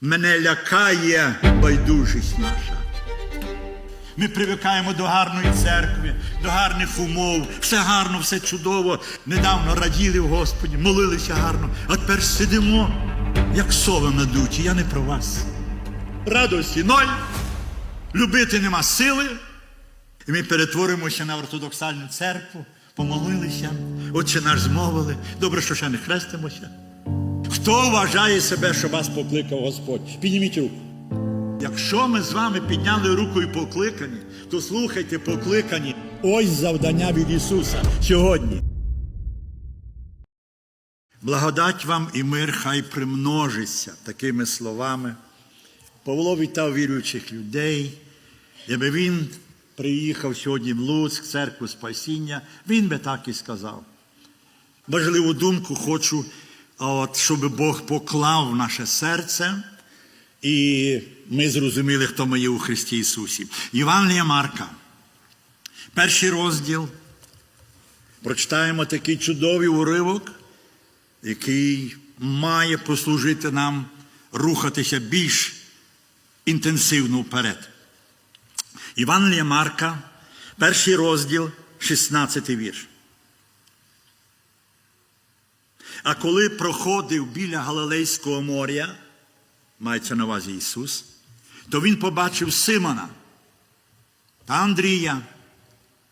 Мене лякає байдужість наша. Ми привикаємо до гарної церкви, до гарних умов, все гарно, все чудово. Недавно раділи в Господі, молилися гарно, а тепер сидимо, як сови надуті. Я не про вас. Радості ноль, любити нема сили. І ми перетворимося на ортодоксальну церкву, помолилися, отче наш змовили. Добре, що ще не хрестимося. Хто вважає себе, що вас покликав Господь? Підніміть руку. Якщо ми з вами підняли руку і покликані, то слухайте, покликані. Ось завдання від Ісуса сьогодні. Благодать вам і мир хай примножиться такими словами. Павло вітав віруючих людей, якби він приїхав сьогодні в Луцьк, церкву Спасіння, він би так і сказав. Важливу думку хочу, от, щоб Бог поклав в наше серце, і ми зрозуміли, хто ми є у Христі Ісусі. Євангелія Марка, перший розділ. Прочитаємо такий чудовий уривок, який має послужити нам рухатися більш інтенсивно вперед. Івангелія Марка, перший розділ, 16 вірш. А коли проходив біля Галилейського моря, мається на увазі Ісус, то він побачив Симона та Андрія,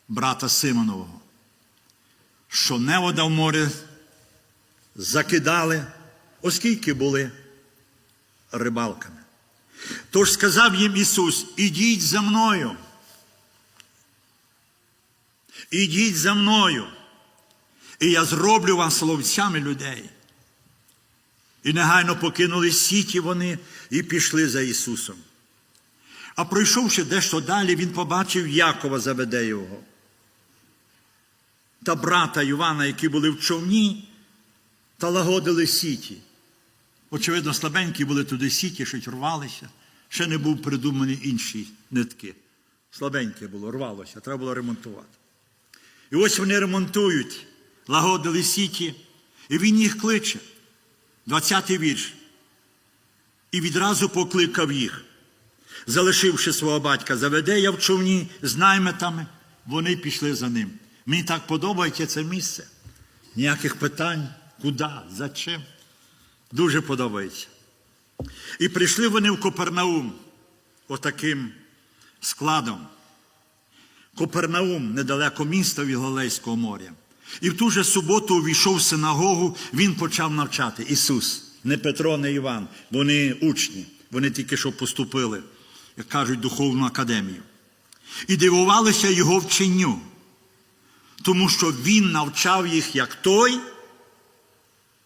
брата Симонового, що невода в море закидали, оскільки були рибалками. Тож сказав їм Ісус: ідіть за мною. Ідіть за мною, і я зроблю вас ловцями людей. І негайно покинули сіті вони і пішли за Ісусом. А пройшовши дещо далі, він побачив Якова Заведеєвого та брата Івана, які були в човні, та лагодили сіті. Очевидно, слабенькі були туди сіті, щось рвалися. Ще не був придумані інші нитки. Слабеньке було, рвалося, треба було ремонтувати. І ось вони ремонтують, лагодили сіті, і він їх кличе. 20-й вірш. І відразу покликав їх, залишивши свого батька, заведея в човні з найметами, вони пішли за ним. Мені так подобається це місце. Ніяких питань, куди, за чим. Дуже подобається. І прийшли вони в Копернаум отаким складом. Копернаум недалеко міста від Галилейського моря. І в ту же суботу увійшов в синагогу, він почав навчати. Ісус, не Петро, не Іван. Вони учні, вони тільки що поступили, як кажуть, духовну академію. І дивувалися його вченню, тому що він навчав їх як той,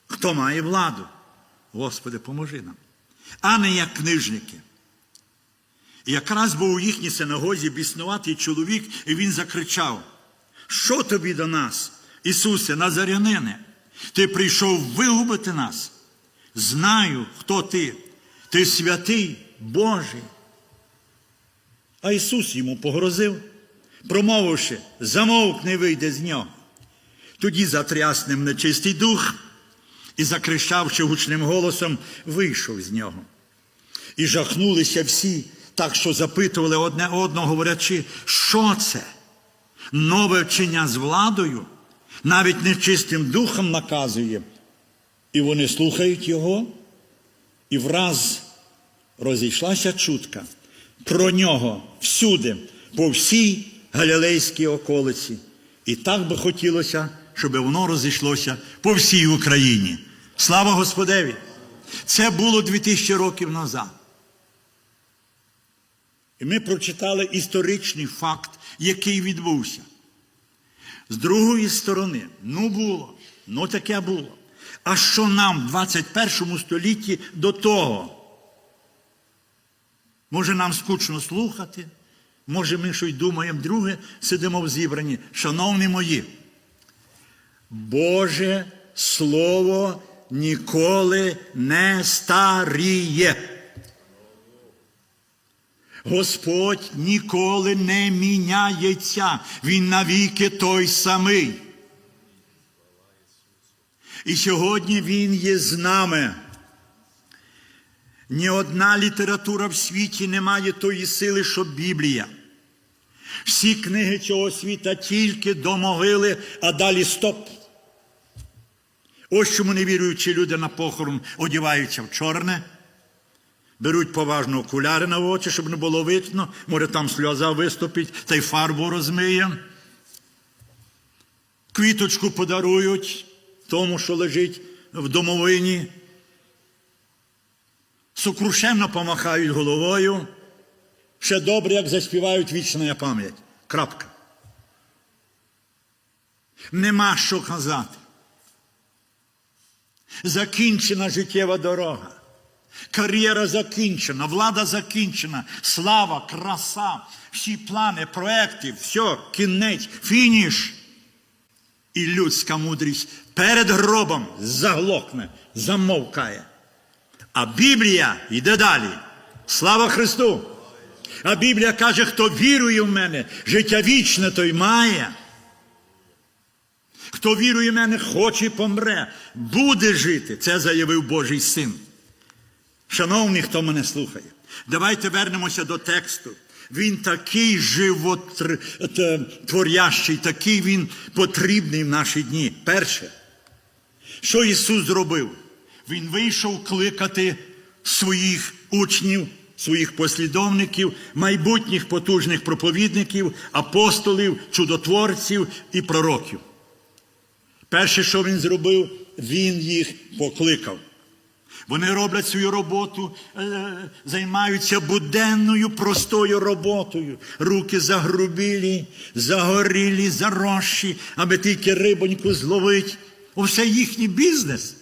хто має владу. Господи, поможи нам. А не як книжники. І якраз був у їхній синагозі біснуватий чоловік, і він закричав: Що тобі до нас, Ісусе, Назарянине? Ти прийшов вигубити нас. Знаю, хто ти. Ти святий Божий. А Ісус йому погрозив, промовивши, замовкни вийде з нього. Тоді затрясним нечистий дух і, закричавши гучним голосом, вийшов з нього. І жахнулися всі, так що запитували одне одного, говорячи, що це? Нове вчення з владою, навіть нечистим духом наказує. І вони слухають його, і враз розійшлася чутка про нього всюди, по всій Галілейській околиці. І так би хотілося, щоб воно розійшлося по всій Україні. Слава Господеві! Це було 2000 років назад. І ми прочитали історичний факт, який відбувся. З другої сторони, ну було, ну таке було. А що нам в 21 столітті до того? Може, нам скучно слухати, може, ми щось думаємо, друге сидимо в зібранні. Шановні мої, Боже Слово ніколи не старіє. Господь ніколи не міняється, Він навіки той самий. І сьогодні Він є з нами. Ні одна література в світі не має тої сили, що Біблія. Всі книги цього світа тільки до могили, а далі стоп. Ось чому невіруючі люди на похорон одіваються в чорне, беруть поважно окуляри на очі, щоб не було видно, може там сльоза виступить, та й фарбу розмиє. Квіточку подарують тому, що лежить в домовині. Сокрушенно помахають головою. Ще добре, як заспівають вічна пам'ять. Крапка. Нема що казати. Закінчена життєва дорога. Кар'єра закінчена, влада закінчена, слава, краса, всі плани, проекти, все, кінець, фініш. І людська мудрість перед гробом заглохне, замовкає. А Біблія йде далі. Слава Христу! А Біблія каже, хто вірує в мене, життя вічне той має. Хто вірує в мене, хоче і помре, буде жити. Це заявив Божий син. Шановні, хто мене слухає, давайте вернемося до тексту. Він такий животворящий, такий він потрібний в наші дні. Перше, що Ісус зробив? Він вийшов кликати своїх учнів, своїх послідовників, майбутніх потужних проповідників, апостолів, чудотворців і пророків. Перше, що він зробив, він їх покликав. Вони роблять свою роботу, е, займаються буденною простою роботою. Руки загрубілі, загорілі, заросші, аби тільки рибоньку зловить. Усе їхній бізнес.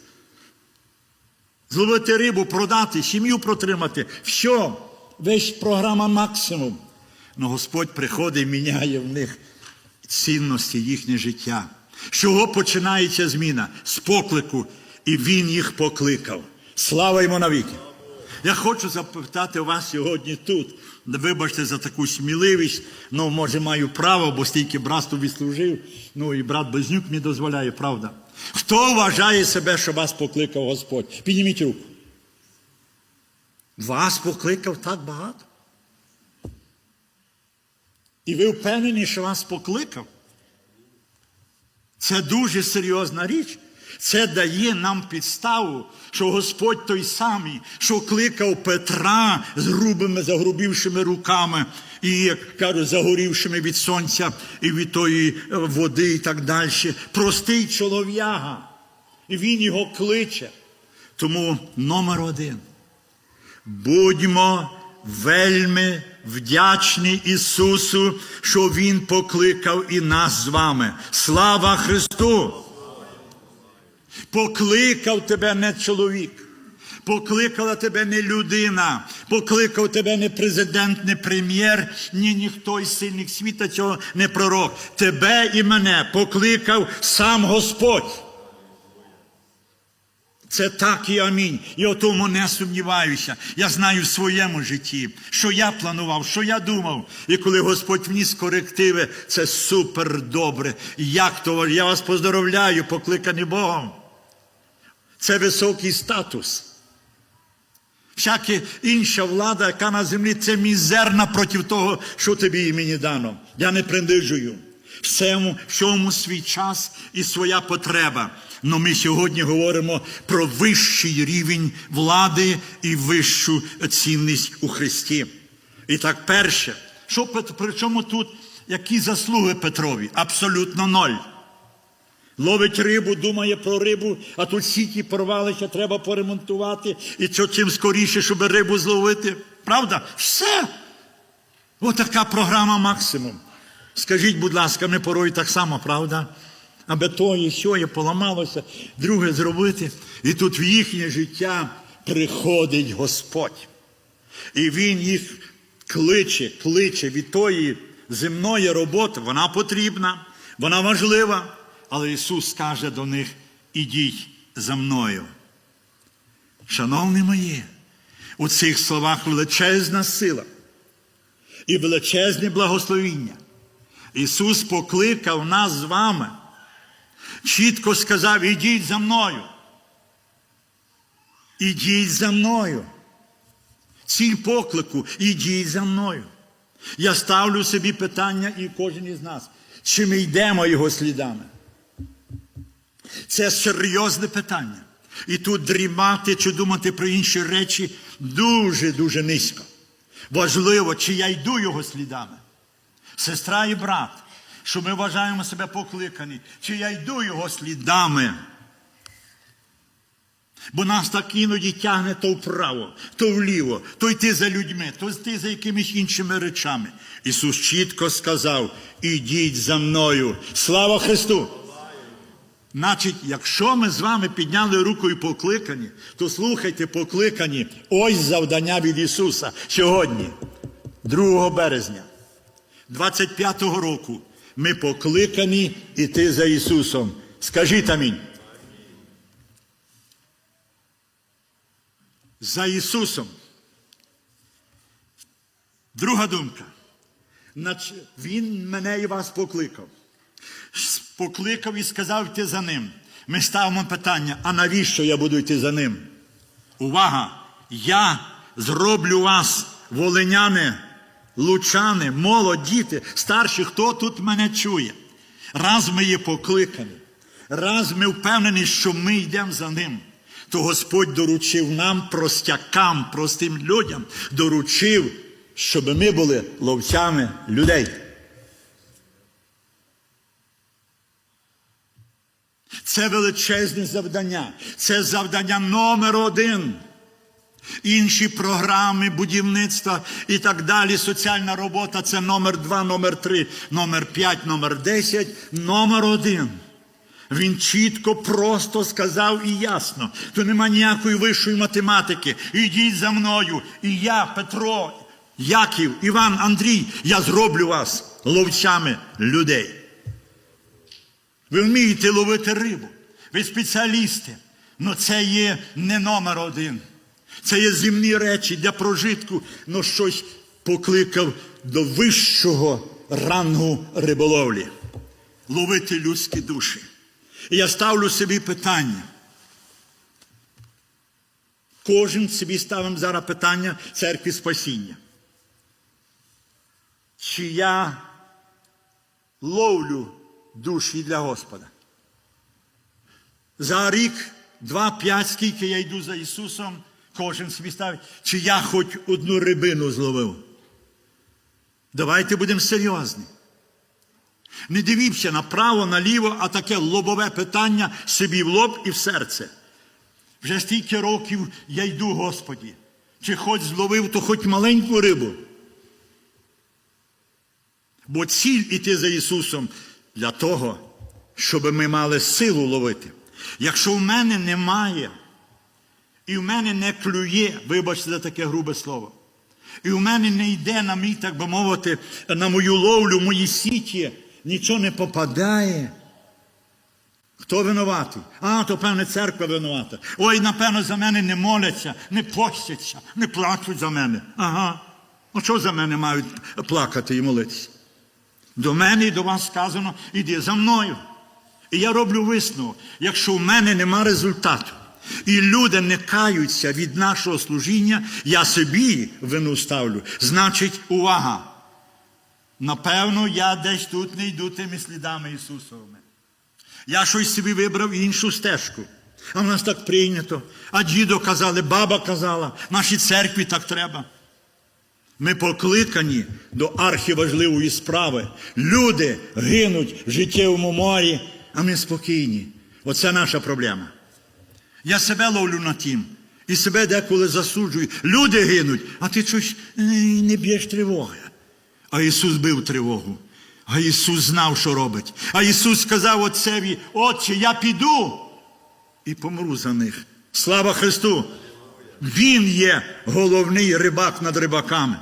Зловити рибу, продати, сім'ю протримати. Все, весь програма максимум. Но Господь приходить і міняє в них цінності їхнє життя. З чого починається зміна? З поклику, і Він їх покликав. Слава йому навіки! Я хочу запитати вас сьогодні тут. Вибачте за таку сміливість, ну, може, маю право, бо стільки братству відслужив. Ну і брат Безнюк мені дозволяє, правда. Хто вважає себе, що вас покликав Господь? Підніміть руку. Вас покликав так багато? І ви впевнені, що вас покликав? Це дуже серйозна річ. Це дає нам підставу, що Господь той самий, що кликав Петра з грубими загрубівшими руками і, як кажуть, загорівшими від сонця і від тої води і так далі. Простий чолов'яга. І він його кличе. Тому номер один. Будьмо вельми вдячні Ісусу, що Він покликав і нас з вами. Слава Христу! Покликав тебе не чоловік, покликала тебе не людина, покликав тебе не президент, не прем'єр, ні ніхто із сильних світа цього не пророк. Тебе і мене покликав сам Господь. Це так і амінь. І о тому не сумніваюся. Я знаю в своєму житті, що я планував, що я думав. І коли Господь вніс корективи, це супер добре. Як то я вас поздоровляю, покликаний Богом. Це високий статус. Всяка інша влада, яка на землі, це мізерна проти того, що тобі і мені дано. Я не принижую. Всьому, всьому свій час і своя потреба. Но ми сьогодні говоримо про вищий рівень влади і вищу цінність у Христі. І так, перше, що при чому тут які заслуги Петрові? Абсолютно ноль. Ловить рибу, думає про рибу, а тут сіті порвалися, треба поремонтувати. І що чим скоріше, щоб рибу зловити. Правда? Все. Отака програма максимум. Скажіть, будь ласка, ми порою так само, правда? Аби то і сьо і поламалося, друге зробити. І тут в їхнє життя приходить Господь. І Він їх кличе, кличе від тої земної роботи. Вона потрібна, вона важлива. Але Ісус каже до них: ідіть за мною. Шановні мої, у цих словах величезна сила і величезне благословіння. Ісус покликав нас з вами, чітко сказав: ідіть за мною. Ідіть за мною. Ціль поклику ідіть за мною. Я ставлю собі питання і кожен із нас, чи ми йдемо його слідами. Це серйозне питання. І тут дрімати чи думати про інші речі дуже-дуже низько. Важливо, чи я йду його слідами. Сестра і брат, що ми вважаємо себе покликані, чи я йду його слідами. Бо нас так іноді тягне то вправо, то вліво, то йти за людьми, то йти за якимись іншими речами. Ісус чітко сказав: ідіть за мною. Слава Христу! Значить, якщо ми з вами підняли руку і покликані, то слухайте, покликані, ось завдання від Ісуса сьогодні, 2 березня 25-го року, ми покликані іти за Ісусом. Скажіть амінь. За Ісусом. Друга думка. Він мене і вас покликав. Покликав і сказав йти за ним. Ми ставимо питання, а навіщо я буду йти за ним? Увага! Я зроблю вас, волиняни, лучани, молодь, діти, старші, хто тут мене чує. Раз ми є покликані, раз ми впевнені, що ми йдемо за ним, то Господь доручив нам, простякам, простим людям, доручив, щоб ми були ловцями людей. Це величезне завдання. Це завдання номер один. Інші програми, будівництва і так далі. Соціальна робота це номер два, номер три, номер п'ять, номер десять, номер один. Він чітко, просто сказав і ясно. То нема ніякої вищої математики. Ідіть за мною. І я, Петро, Яків, Іван, Андрій, я зроблю вас ловцями людей. Ви вмієте ловити рибу. Ви спеціалісти. Але це є не номер один. Це є земні речі для прожитку, але щось покликав до вищого рангу риболовлі. Ловити людські душі. І я ставлю собі питання. Кожен собі ставимо зараз питання церкві спасіння. Чи я ловлю душі для Господа. За рік, два, п'ять, скільки я йду за Ісусом, кожен собі ставить, чи я хоч одну рибину зловив. Давайте будемо серйозні. Не дивіться направо, наліво, а таке лобове питання собі в лоб і в серце. Вже стільки років я йду, Господі. Чи хоч зловив, то хоч маленьку рибу. Бо ціль іти за Ісусом для того, щоб ми мали силу ловити. Якщо в мене немає, і в мене не клює, вибачте за таке грубе слово, і в мене не йде на мій, так би мовити, на мою ловлю, мої сіті, нічого не попадає. Хто винуватий? А, то певне церква винувата. Ой, напевно, за мене не моляться, не постяться, не плачуть за мене. Ага. Ну що за мене мають плакати і молитися? До мене і до вас сказано, іди за мною. І я роблю висновок, якщо в мене нема результату, і люди не каються від нашого служіння, я собі вину ставлю. Значить, увага! Напевно, я десь тут не йду тими слідами Ісусовими. Я щось собі вибрав іншу стежку. А в нас так прийнято. А дідо казали, баба казала, нашій церкві так треба. Ми покликані до архіважливої справи. Люди гинуть в життєвому морі, а ми спокійні. Оце наша проблема. Я себе ловлю на тім. І себе деколи засуджую. Люди гинуть, а ти щось не, б'єш тривоги. А Ісус бив тривогу. А Ісус знав, що робить. А Ісус сказав Отцеві, Отче, я піду і помру за них. Слава Христу! Він є головний рибак над рибаками.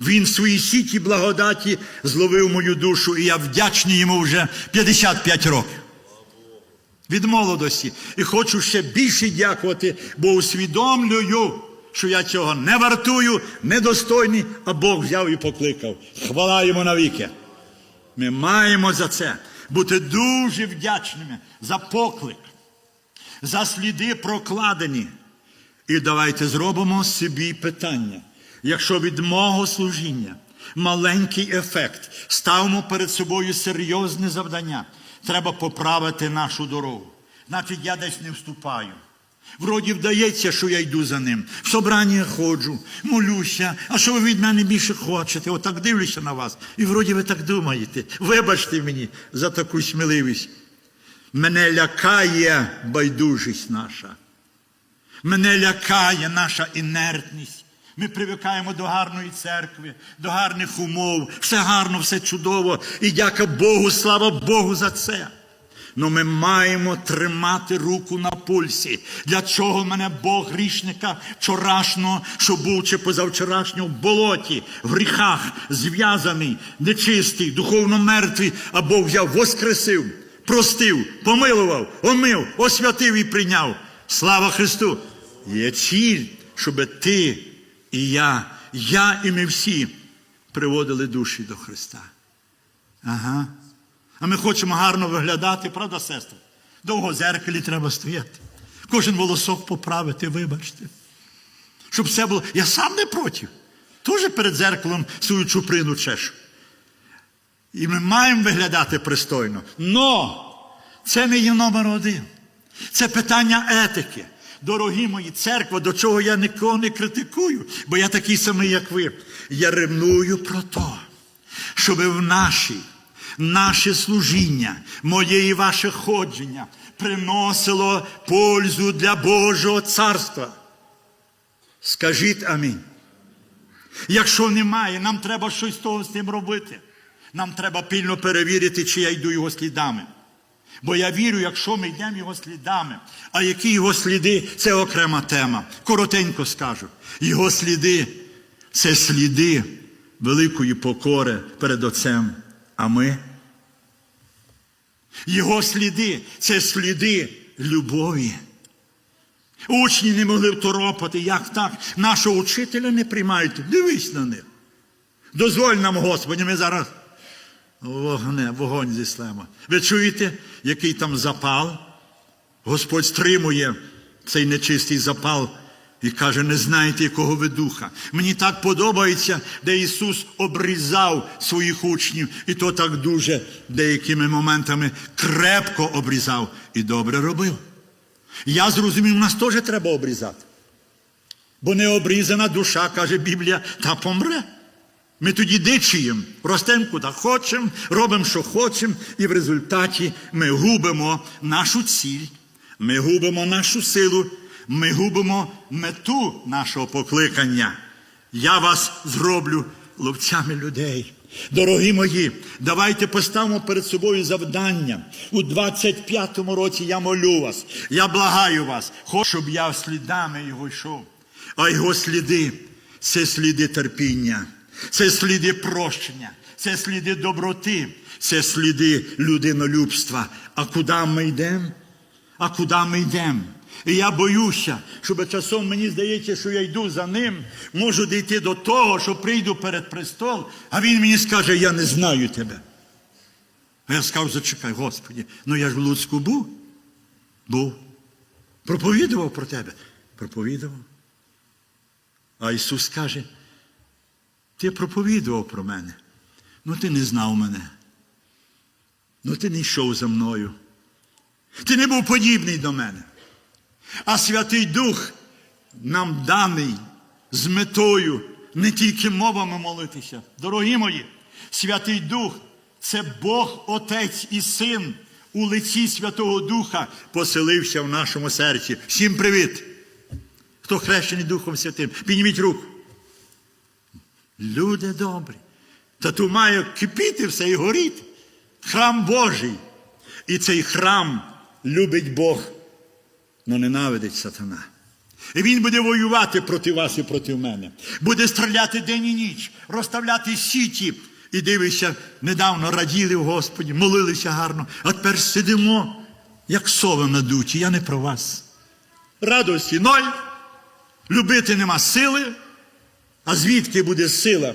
Він в своїй сіті благодаті зловив мою душу, і я вдячний йому вже 55 років. Від молодості. І хочу ще більше дякувати, бо усвідомлюю, що я цього не вартую, недостойний, а Бог взяв і покликав. Хвала йому навіки. Ми маємо за це бути дуже вдячними за поклик, за сліди прокладені. І давайте зробимо собі питання. Якщо від мого служіння маленький ефект, ставимо перед собою серйозне завдання, треба поправити нашу дорогу. Значить, я десь не вступаю. Вроді вдається, що я йду за ним. В собрання ходжу, молюся. А що ви від мене більше хочете? Отак дивлюся на вас. І вроді ви так думаєте. Вибачте мені за таку сміливість. Мене лякає байдужість наша. Мене лякає наша інертність. Ми привикаємо до гарної церкви, до гарних умов. Все гарно, все чудово. І дяка Богу, слава Богу за це. Но ми маємо тримати руку на пульсі. Для чого мене Бог грішника вчорашнього, що був чи позавчорашнього в болоті, в гріхах, зв'язаний, нечистий, духовно мертвий, а Бог взяв, воскресив, простив, помилував, омив, освятив і прийняв. Слава Христу! Є ціль, щоб ти і я, я і ми всі приводили душі до Христа. Ага. А ми хочемо гарно виглядати, правда, сестри? Довго зеркалі треба стояти. Кожен волосок поправити, вибачте. Щоб все було. Я сам не проти. Теж перед зеркалом свою чуприну чешу. І ми маємо виглядати пристойно. Но це не є номер один. Це питання етики. Дорогі мої, церква, до чого я нікого не критикую, бо я такий самий, як ви. Я ревную про то, щоб в нашій наше служіння, моє і ваше ходження приносило пользу для Божого царства. Скажіть амінь. Якщо немає, нам треба щось того з тим робити. Нам треба пильно перевірити, чи я йду його слідами. Бо я вірю, якщо ми йдемо його слідами, а які його сліди це окрема тема. Коротенько скажу. Його сліди це сліди великої покори перед Отцем. А ми? Його сліди це сліди любові. Учні не могли второпати, як так? Нашого учителя не приймають. Дивись на них. Дозволь нам, Господи, ми зараз вогне, вогонь зіслемо. Ви чуєте, який там запал? Господь стримує цей нечистий запал і каже, не знаєте, якого ви духа. Мені так подобається, де Ісус обрізав своїх учнів, і то так дуже деякими моментами крепко обрізав і добре робив. Я зрозумів, нас теж треба обрізати. Бо необрізана душа, каже Біблія, та помре. Ми тоді дичіємо, ростемо куди хочемо, робимо, що хочемо, і в результаті ми губимо нашу ціль, ми губимо нашу силу, ми губимо мету нашого покликання. Я вас зроблю ловцями людей. Дорогі мої, давайте поставимо перед собою завдання. У 25-му році я молю вас, я благаю вас, хочу, щоб я слідами його йшов. А його сліди це сліди терпіння, це сліди прощення, це сліди доброти, це сліди людинолюбства. А куди ми йдемо? А куди ми йдемо? І я боюся, щоб часом мені здається, що я йду за ним, можу дійти до того, що прийду перед престол, а він мені скаже, я не знаю тебе. А я скажу, зачекай, Господі, ну я ж в Луцьку був. Був. Проповідував про тебе. Проповідував. А Ісус каже, ти проповідував про мене, ну ти не знав мене. Ну ти не йшов за мною. Ти не був подібний до мене. А Святий Дух нам даний з метою не тільки мовами молитися. Дорогі мої, Святий Дух це Бог Отець і Син у лиці Святого Духа поселився в нашому серці. Всім привіт! Хто хрещений Духом Святим? Підніміть руку. Люди добрі. Та тут має кипіти все і горіти. Храм Божий. І цей храм любить Бог, але ненавидить сатана. І він буде воювати проти вас і проти мене. Буде стріляти день і ніч, розставляти сіті. І дивишся, недавно раділи в Господі, молилися гарно, а тепер сидимо, як сови надуті. Я не про вас. Радості ноль. Любити нема сили. А звідки буде сила,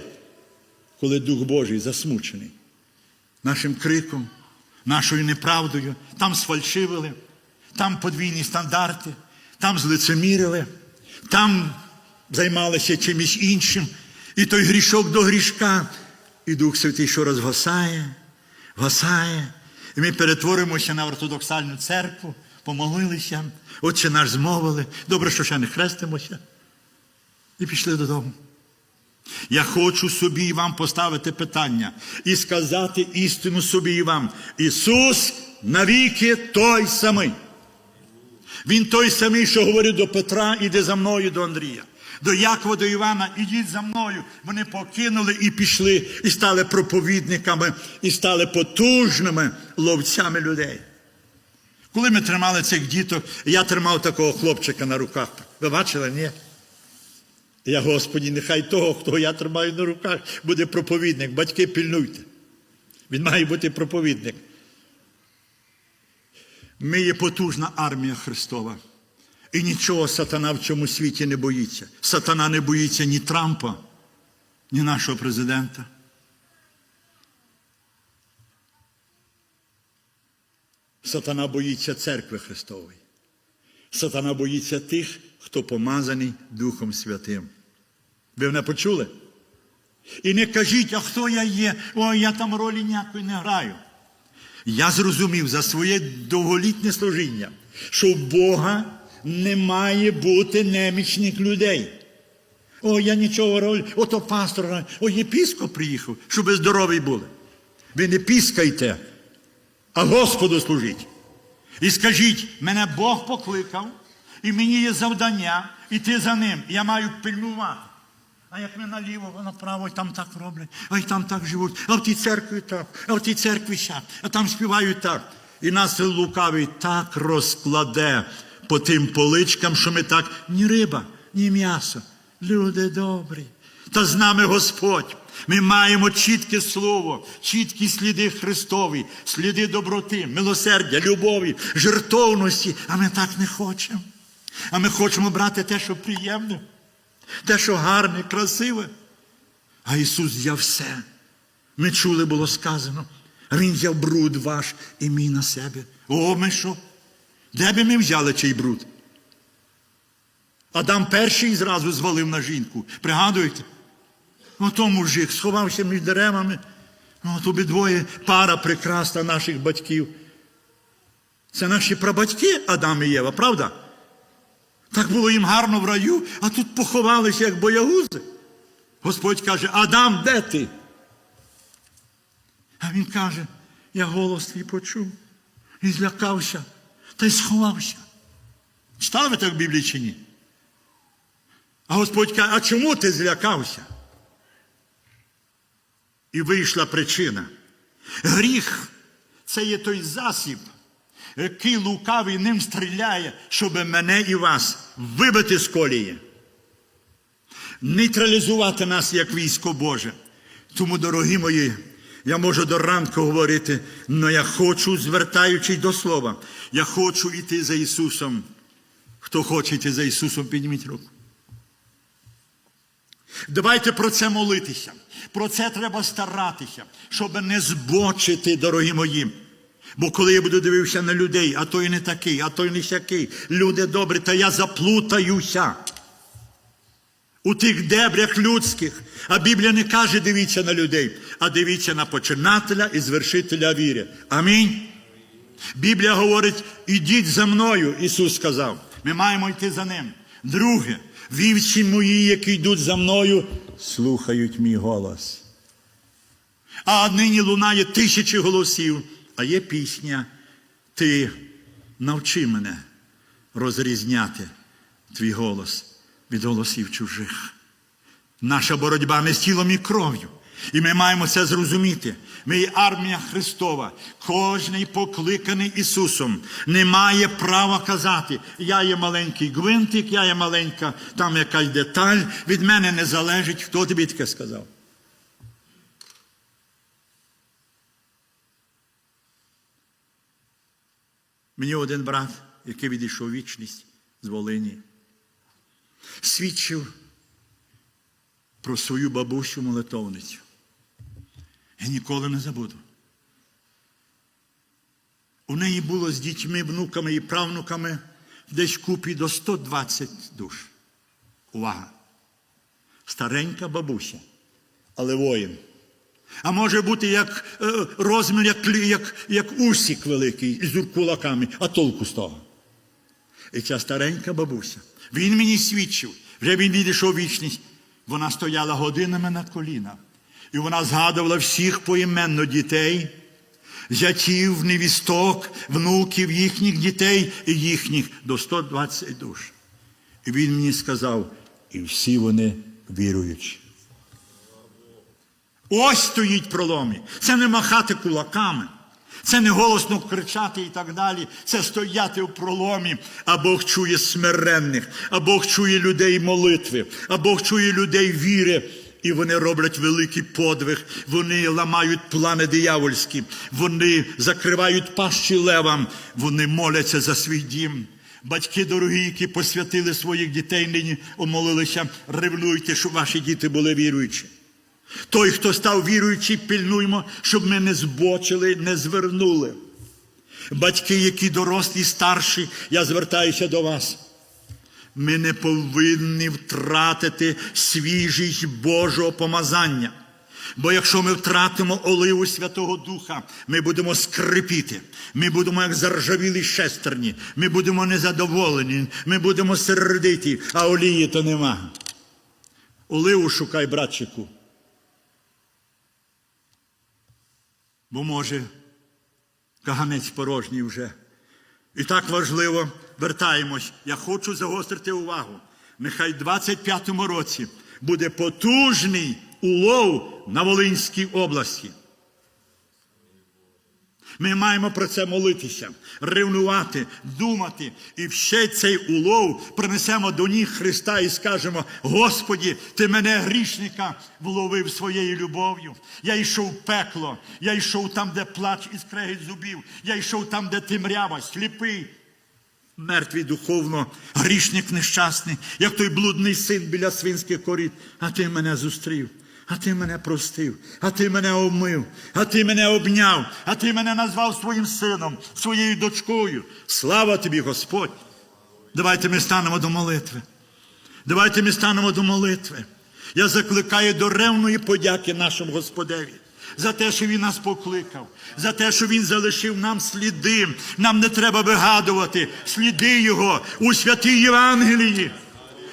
коли Дух Божий засмучений? Нашим криком, нашою неправдою, там сфальшивили, там подвійні стандарти, там злицемірили, там займалися чимось іншим. І той грішок до грішка, і Дух Святий, що розгасає, гасає. І ми перетворимося на ортодоксальну церкву, помолилися, отче наш змовили. Добре, що ще не хрестимося. І пішли додому. Я хочу собі і вам поставити питання і сказати істину собі і вам. Ісус навіки той самий. Він той самий, що говорив до Петра, іди за мною до Андрія. До Якова, до Івана, ідіть за мною. Вони покинули і пішли, і стали проповідниками, і стали потужними ловцями людей. Коли ми тримали цих діток, я тримав такого хлопчика на руках. Ви бачили, ні? Я, Господі, нехай того, хто я тримаю на руках, буде проповідник. Батьки пильнуйте. Він має бути проповідник. Ми є потужна армія Христова. І нічого сатана в цьому світі не боїться. Сатана не боїться ні Трампа, ні нашого президента. Сатана боїться церкви Христової. Сатана боїться тих, хто помазаний Духом Святим. Ви мене почули? І не кажіть, а хто я є? Ой, я там ролі ніякої не граю. Я зрозумів за своє довголітнє служіння, що в Бога не має бути немічних людей. О, я нічого роль, ото пастор, о, єпіскоп приїхав, щоб здорові були. Ви не піскайте, а Господу служіть. І скажіть, мене Бог покликав, і мені є завдання іти за ним. Я маю пильнувати. А як ми наліво, направо, і там так роблять, а й там так живуть, а в тій церкві так, а в тій церкві сяк, а там співають так. І нас лукавий так розкладе по тим поличкам, що ми так ні риба, ні м'ясо. Люди добрі. Та з нами Господь. Ми маємо чітке слово, чіткі сліди Христові, сліди доброти, милосердя, любові, жертовності. А ми так не хочемо. А ми хочемо брати те, що приємне, те, що гарне, красиве. А Ісус взяв все. Ми чули, було сказано. Він взяв бруд ваш і мій на себе. О, ми що? Де би ми взяли цей бруд? Адам перший зразу звалив на жінку. Пригадуєте? Ото мужик сховався між деревами. От обидвоє пара прекрасна наших батьків. Це наші прабатьки Адам і Єва, правда? Так було їм гарно в раю, а тут поховалися, як боягузи. Господь каже, Адам, де ти? А він каже, я голос твій почув і злякався та й сховався. Читали ви так в Біблії чи ні? А Господь каже, а чому ти злякався? І вийшла причина. Гріх це є той засіб, який лукавий ним стріляє, щоб мене і вас вибити з колії. Нейтралізувати нас як військо Боже. Тому, дорогі мої, я можу до ранку говорити, але я хочу, звертаючись до Слова, я хочу йти за Ісусом. Хто хоче йти за Ісусом, підніміть руку. Давайте про це молитися. Про це треба старатися, щоб не збочити, дорогі мої. Бо коли я буду дивитися на людей, а той не такий, а той не сякий, люди добрі, то я заплутаюся у тих дебрях людських. А Біблія не каже, дивіться на людей, а дивіться на починателя і звершителя віри. Амінь. Біблія говорить, ідіть за мною, Ісус сказав. Ми маємо йти за ним. Друге, вівці мої, які йдуть за мною, слухають мій голос. А нині лунає тисячі голосів, а є пісня. Ти навчи мене розрізняти твій голос від голосів чужих. Наша боротьба не з тілом і кров'ю. І ми маємо це зрозуміти. Ми є армія Христова. Кожний покликаний Ісусом не має права казати, я є маленький гвинтик, я є маленька там якась деталь. Від мене не залежить, хто тобі таке сказав. Мені один брат, який відійшов вічність з Волині, свідчив про свою бабусю молитовницю. Я ніколи не забуду. У неї було з дітьми, внуками і правнуками десь купі до 120 душ. Увага! Старенька бабуся, але воїн. А може бути як е, розмір, як, як, як усік великий із кулаками, а толку з того. І ця старенька бабуся, він мені свідчив, вже він відійшов вічність. Вона стояла годинами на колінах. І вона згадувала всіх поіменно дітей, зятів, невісток, внуків, їхніх дітей і їхніх до 120 душ. І він мені сказав, і всі вони віруючі. Ось стоїть проломі. Це не махати кулаками, це не голосно кричати і так далі. Це стояти в проломі. А Бог чує смиренних, а Бог чує людей молитви, а Бог чує людей віри. І вони роблять великий подвиг, вони ламають плани диявольські, вони закривають пащі левам, вони моляться за свій дім. Батьки дорогі, які посвятили своїх дітей, нині омолилися, ревнуйте, щоб ваші діти були віруючі. Той, хто став віруючий, пильнуймо, щоб ми не збочили, не звернули. Батьки, які дорослі, старші, я звертаюся до вас. Ми не повинні втратити свіжість Божого помазання. Бо якщо ми втратимо оливу Святого Духа, ми будемо скрипіти, ми будемо як заржавілі шестерні, ми будемо незадоволені, ми будемо сердиті, а олії то нема. Оливу шукай, братчику. Бо може каганець порожній вже. І так важливо, вертаємось. Я хочу загострити увагу. Нехай в 25-му році буде потужний улов на Волинській області. Ми маємо про це молитися, ревнувати, думати. І ще цей улов принесемо до ніг Христа і скажемо: Господі, ти мене грішника вловив своєю любов'ю. Я йшов в пекло, я йшов там, де плач і скрегіт зубів, я йшов там, де темрява, сліпий. Мертвий духовно, грішник нещасний, як той блудний син біля свинських коріт, а ти мене зустрів. А ти мене простив, а ти мене омив, а ти мене обняв, а ти мене назвав своїм сином, своєю дочкою. Слава тобі, Господь! Давайте ми станемо до молитви. Давайте ми станемо до молитви. Я закликаю до ревної подяки нашому Господеві. За те, що Він нас покликав, за те, що Він залишив нам сліди. Нам не треба вигадувати сліди Його у святій Євангелії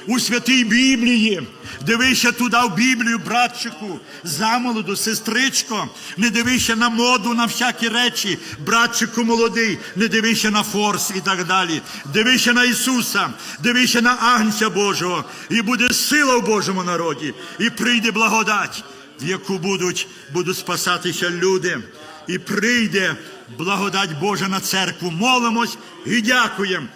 у святій Біблії. Дивися туди в Біблію, братчику, замолоду, сестричко. Не дивися на моду, на всякі речі, братчику молодий, не дивися на форс і так далі. Дивися на Ісуса, дивися на Агнця Божого, і буде сила в Божому народі, і прийде благодать, в яку будуть, будуть спасатися люди. І прийде благодать Божа на церкву. Молимось і дякуємо.